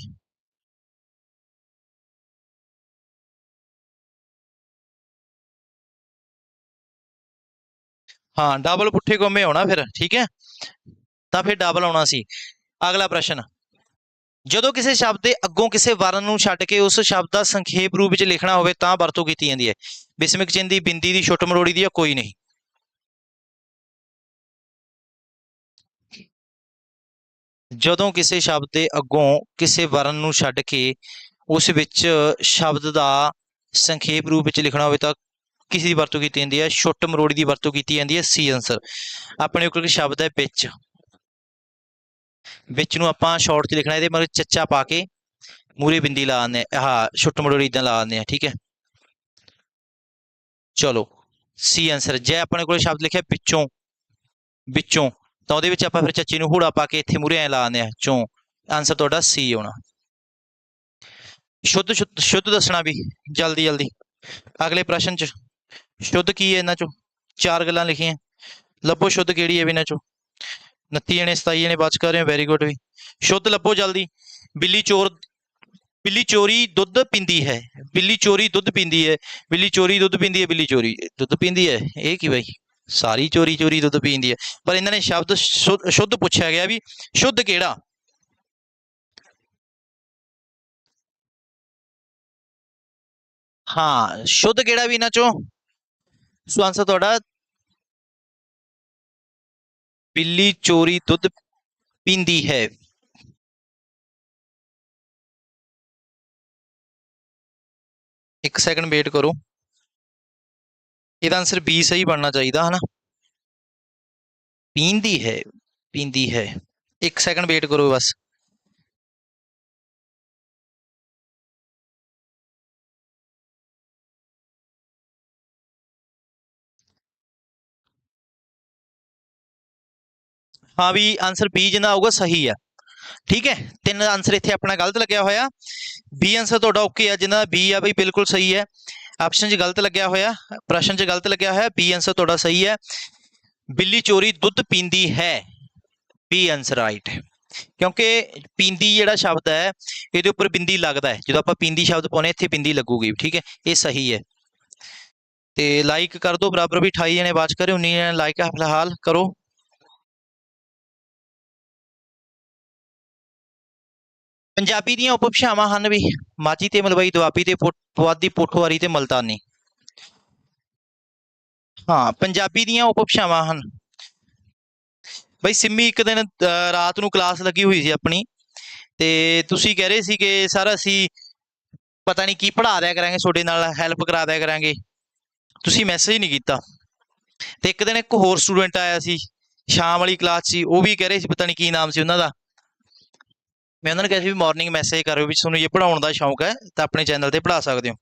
ਹਾਂ ਡਬਲ ਪੁੱਠੇ ਕੋਮੇ ਆਉਣਾ ਫਿਰ, ਠੀਕ ਹੈ? ਤਾਂ ਫਿਰ ਡਬਲ ਆਉਣਾ ਸੀ। ਅਗਲਾ ਪ੍ਰਸ਼ਨ। ਜਦੋਂ ਕਿਸੇ ਸ਼ਬਦ ਦੇ ਅੱਗੋਂ ਕਿਸੇ ਵਰਨ ਨੂੰ ਛੱਡ ਕੇ ਉਸ ਸ਼ਬਦ ਦਾ ਸੰਖੇਪ ਰੂਪ ਵਿੱਚ ਲਿਖਣਾ ਹੋਵੇ ਤਾਂ ਵਰਤੋਂ ਕੀਤੀ ਜਾਂਦੀ ਹੈ। ਬਿਸਮਿਕ ਚਿੰਨ ਦੀ, ਬਿੰਦੀ ਦੀ, ਛੁੱਟ ਮਰੋੜੀ ਦੀ ਜਾਂ ਕੋਈ ਨਹੀਂ। ਜਦੋਂ ਕਿਸੇ ਸ਼ਬਦ ਦੇ ਅੱਗੋਂ ਕਿਸੇ ਵਰਨ ਨੂੰ ਛੱਡ ਕੇ ਉਸ ਵਿੱਚ ਸ਼ਬਦ ਦਾ ਸੰਖੇਪ ਰੂਪ ਵਿੱਚ ਲਿਖਣਾ ਹੋਵੇ ਤਾਂ ਕਿਸੇ ਦੀ ਵਰਤੋਂ ਕੀਤੀ ਜਾਂਦੀ ਹੈ। ਛੁੱਟ ਮਰੋੜੀ ਦੀ ਵਰਤੋਂ ਕੀਤੀ ਜਾਂਦੀ ਹੈ। C answer. ਆਪਣੇ ਕੋਲ ਇੱਕ ਸ਼ਬਦ ਹੈ ਵਿੱਚ। ਵਿੱਚ ਨੂੰ ਆਪਾਂ ਸ਼ਾਰਟ 'ਚ ਲਿਖਣਾ, ਇਹਦੇ ਮਗਰ ਚੱਚਾ ਪਾ ਕੇ ਮੂਰੇ ਬਿੰਦੀ ਲਾ ਦਿੰਦੇ ਹਾਂ, ਆਹ ਛੁੱਟ ਮਰੋੜੀ ਇਦਾਂ ਲਾ ਦਿੰਦੇ ਆ ਠੀਕ ਹੈ। ਚਲੋ ਸੀ ਆਨਸਰ ਜੇ ਆਪਣੇ ਕੋਲ ਸ਼ਬਦ ਲਿਖਿਆ ਵਿੱਚੋਂ ਵਿੱਚੋਂ, ਤਾਂ ਉਹਦੇ ਵਿੱਚ ਆਪਾਂ ਫਿਰ ਚੱਚੀ ਨੂੰ ਹੂੜਾ ਪਾ ਕੇ ਇੱਥੇ ਮੂਰੇ ਐ ਲਾ ਦਿੰਦੇ ਆ ਚੋਂ ਆਨਸਰ ਤੁਹਾਡਾ ਸੀ ਆਉਣਾ। ਸ਼ੁੱਧ ਸ਼ੁੱਧ ਸ਼ੁੱਧ ਦੱਸਣਾ ਵੀ, ਜਲਦੀ ਜਲਦੀ। ਅਗਲੇ ਪ੍ਰਸ਼ਨ 'ਚ, ਸ਼ੁੱਧ ਕੀ ਹੈ ਇਹਨਾਂ 'ਚੋਂ? ਚਾਰ ਗੱਲਾਂ ਲਿਖੀਆਂ, ਲੱਭੋ ਸ਼ੁੱਧ ਕਿਹੜੀ ਹੈ ਵੀ ਇਹਨਾਂ 'ਚੋਂ? 29 ਜਣੇ 27 ਜਣੇ ਬਚ ਕਰ ਰਹੇ ਹੋ ਵੈਰੀ ਗੁੱਡ ਵੀ ਸ਼ੁੱਧ ਲੱਭੋ ਜਲਦੀ ਬਿੱਲੀ ਚੋਰ ਬਿੱਲੀ ਚੋਰੀ ਦੁੱਧ ਪੀਂਦੀ ਹੈ ਬਿੱਲੀ ਚੋਰੀ ਦੁੱਧ ਪੀਂਦੀ ਹੈ ਬਿੱਲੀ ਚੋਰੀ ਦੁੱਧ ਪੀਂਦੀ ਹੈ ਬਿੱਲੀ ਚੋਰੀ ਦੁੱਧ ਪੀਂਦੀ ਹੈ ਇਹ ਕੀ ਬਾਈ ਸਾਰੀ ਚੋਰੀ ਚੋਰੀ ਦੁੱਧ ਪੀਂਦੀ ਹੈ ਪਰ ਇਹਨਾਂ ਨੇ ਸ਼ਬਦ ਸ਼ੁੱਧ ਸ਼ੁੱਧ ਪੁੱਛਿਆ ਗਿਆ ਵੀ ਸ਼ੁੱਧ ਕਿਹੜਾ ਹਾਂ ਸ਼ੁੱਧ ਕਿਹੜਾ ਵੀ ਇਹਨਾਂ ਚੋਂ ਸੋ ਆਨਸਰ ਤੁਹਾਡਾ ਬਿੱਲੀ ਚੋਰੀ ਦੁੱਧ ਪੀਂਦੀ ਹੈ। ਇੱਕ ਸੈਕਿੰਡ ਵੇਟ ਕਰੋ। ਇਹਦਾ ਆਨਸਰ ਬੀ ਸਹੀ ਬਣਨਾ ਚਾਹੀਦਾ, ਹਨਾ? ਪੀਂਦੀ ਹੈ ਪੀਂਦੀ ਹੈ। ਇੱਕ ਸੈਕਿੰਡ ਵੇਟ ਕਰੋ ਬਸ। ਹਾਂ ਵੀ ਆਨਸਰ ਬੀ ਜਿੰਨਾ ਆਊਗਾ ਸਹੀ ਆ। ਠੀਕ ਹੈ? ਤਿੰਨ ਆਨਸਰ ਇੱਥੇ ਆਪਣਾ ਗਲਤ ਲੱਗਿਆ ਹੋਇਆ। ਬੀ ਆਨਸਰ ਤੁਹਾਡਾ ਓਕੇ ਆ, ਜਿੰਨਾ ਬੀ ਆ ਬਈ ਬਿਲਕੁਲ ਸਹੀ ਹੈ। ਆਪਸ਼ਨ 'ਚ ਗਲਤ ਲੱਗਿਆ ਹੋਇਆ, ਪ੍ਰਸ਼ਨ 'ਚ ਗਲਤ ਲੱਗਿਆ ਹੋਇਆ ਬੀ ਆਨਸਰ ਤੁਹਾਡਾ ਸਹੀ ਹੈ। ਬਿੱਲੀ ਚੋਰੀ ਦੁੱਧ ਪੀਂਦੀ ਹੈ। ਬੀ ਆਨਸਰ ਰਾਈਟ ਕਿਉਂਕਿ ਪੀਂਦੀ ਜਿਹੜਾ ਸ਼ਬਦ ਹੈ, ਇਹਦੇ ਉੱਪਰ ਬਿੰਦੀ ਲੱਗਦਾ ਹੈ। ਜਦੋਂ ਆਪਾਂ ਪੀਂਦੀ ਸ਼ਬਦ ਪਾਉਨੇ ਇੱਥੇ ਬਿੰਦੀ ਲੱਗੂਗੀ ਠੀਕ ਹੈ? ਇਹ ਸਹੀ ਹੈ। ਤੇ ਲਾਈਕ ਕਰ ਦਿਓ ਬਰਾਬਰ ਵੀ 28 ਜਣੇ ਬਾਤ ਕਰੇ 19 ਜਣੇ ਲਾਈਕ ਹੈ ਫਿਲਹਾਲ ਕਰੋ। ਪੰਜਾਬੀ ਦੀਆਂ ਉਪਭਾਸ਼ਾਵਾਂ ਹਨ ਵੀ ਮਾਝੀ ਤੇ ਮਲਵਈ ਦੁਆਬੀ ਤੇ ਪੋ- ਪੁਆਧੀ ਪੋਠੋਹਾਰੀ ਤੇ ਮਲਤਾਨੀ। ਹਾਂ ਪੰਜਾਬੀ ਦੀਆਂ ਉਪਭਾਸ਼ਾਵਾਂ ਹਨ। ਬਈ ਸਿੰਮੀ ਇੱਕ ਦਿਨ ਰਾਤ ਨੂੰ ਕਲਾਸ ਲੱਗੀ ਹੋਈ ਸੀ ਆਪਣੀ ਤੇ ਤੁਸੀਂ ਕਹਿ ਰਹੇ ਸੀ ਕਿ ਸਰ ਅਸੀਂ ਪਤਾ ਨਹੀਂ ਕੀ ਪੜ੍ਹਾ ਦਿਆ ਕਰਾਂਗੇ ਤੁਹਾਡੇ ਨਾਲ ਹੈਲਪ ਕਰਾ ਦਿਆ ਕਰਾਂਗੇ। ਤੁਸੀਂ ਮੈਸੇਜ ਨਹੀਂ ਕੀਤਾ। ਤੇ ਇੱਕ ਦਿਨ ਇੱਕ ਹੋਰ ਸਟੂਡੈਂਟ ਆਇਆ ਸੀ ਸ਼ਾਮ ਵਾਲੀ ਕਲਾਸ 'ਚ ਸੀ, ਉਹ ਵੀ ਕਹਿ ਰਹੇ ਸੀ ਪਤਾ ਨਹੀਂ ਕੀ ਨਾਮ ਸੀ ਉਹਨਾਂ ਦਾ। ਮੈਂ ਉਹਨਾਂ ਨੂੰ ਕਿਹਾ ਸੀ ਵੀ ਮਾਰਨਿੰਗ ਮੈਸੇਜ ਕਰਿਓ ਵੀ ਤੁਹਾਨੂੰ ਇਹ ਪੜਾਉਣ ਦਾ ਸ਼ੌਂਕ ਹੈ, ਤਾਂ ਆਪਣੇ ਚੈਨਲ ਤੇ ਪੜਾ ਸਕਦੇ ਹੋ।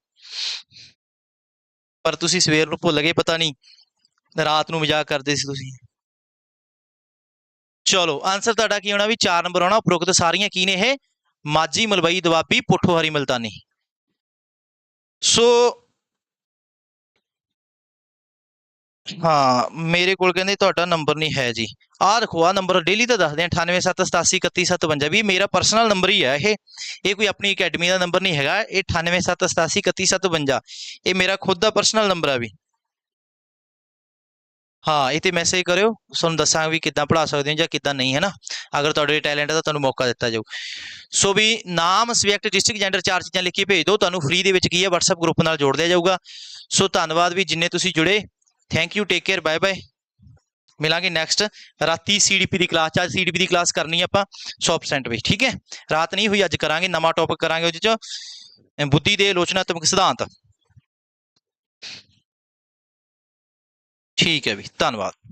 ਪਰ ਤੁਸੀਂ ਸਵੇਰ ਨੂੰ ਭੁੱਲ ਗਏ, ਪਤਾ ਨਹੀਂ, ਰਾਤ ਨੂੰ ਮਜ਼ਾਕ ਕਰਦੇ ਸੀ ਤੁਸੀਂ। ਚਲੋ ਆਨਸਰ ਤੁਹਾਡਾ ਕੀ ਹੋਣਾ ਵੀ 4 ਨੰਬਰ ਆਉਣਾ ਉਪਰੋਕਤ ਸਾਰੀਆਂ ਕੀ ਨੇ ਇਹ? ਮਾਝੀ ਮਲਵਈ ਦੁਆਬੀ ਹਰੀ ਮਲਤਾਨੀ। ਸੋ ਹਾਂ, ਮੇਰੇ ਕੋਲ ਕਹਿੰਦੇ ਤੁਹਾਡਾ ਨੰਬਰ ਨਹੀਂ ਹੈ ਜੀ। ਆਹ ਦੇਖੋ, ਆਹ ਨੰਬਰ ਡੇਲੀ ਤਾਂ ਦੱਸਦੇ ਆ 9878873157 ਵੀ ਮੇਰਾ ਪਰਸਨਲ ਨੰਬਰ ਹੀ ਹੈ ਇਹ। ਇਹ ਕੋਈ ਆਪਣੀ ਅਕੈਡਮੀ ਦਾ ਨੰਬਰ ਨਹੀਂ ਹੈਗਾ, ਇਹ 9878873157 ਇਹ ਮੇਰਾ ਖੁਦ ਦਾ ਪਰਸਨਲ ਨੰਬਰ ਆ ਵੀ। ਹਾਂ, ਇਹ ਤੇ ਮੈਸੇਜ ਕਰਿਓ, ਤੁਹਾਨੂੰ ਦੱਸਾਂਗੇ ਵੀ ਕਿੱਦਾਂ ਪੜ੍ਹਾ ਸਕਦੇ ਹੋ ਜਾਂ ਕਿੱਦਾਂ ਨਹੀਂ ਹੈ ਨਾ ਅਗਰ ਤੁਹਾਡੇ ਟੈਲੈਂਟ ਹੈ ਤਾਂ ਤੁਹਾਨੂੰ ਮੌਕਾ ਦਿੱਤਾ ਜਾਊ। ਸੋ ਵੀ ਨਾਮ ਸਬਜੈਕਟ ਡਿਸਟ੍ਰਿਕਟ ਜੈਂਡਰ ਚਾਰ ਚੀਜ਼ਾਂ ਲਿਖ ਕੇ ਭੇਜ ਦਿਓ, ਤੁਹਾਨੂੰ ਫ੍ਰੀ ਦੇ ਵਿੱਚ ਕੀ ਹੈ, WhatsApp ਗਰੁੱਪ ਨਾਲ ਜੋੜ ਦਿਆ ਜਾਊਗਾ। ਸੋ ਧੰਨਵਾਦ ਵੀ ਜਿੰਨੇ ਤੁਸੀਂ ਜੁੜੇ। Thank you take care bye bye ਮਿਲਾਂਗੇ ਨੈਕਸਟ ਰਾਤੀ ਸੀਡੀਪੀ ਦੀ ਕਲਾਸ ਚ ਅੱਜ ਸੀਡੀਪੀ ਦੀ ਕਲਾਸ ਕਰਨੀ ਆ ਆਪਾਂ 100% ਵਿੱਚ ਠੀਕ ਹੈ ਰਾਤ ਨਹੀਂ ਹੋਈ ਅੱਜ ਕਰਾਂਗੇ ਨਵਾਂ ਟੌਪਿਕ ਕਰਾਂਗੇ ਉਹਦੇ ਚ ਅਹ ਬੁੱਧੀ ਦੇ ਆਲੋਚਨਾਤਮਕ ਸਿਧਾਂਤ ਠੀਕ ਹੈ ਵੀ ਧੰਨਵਾਦ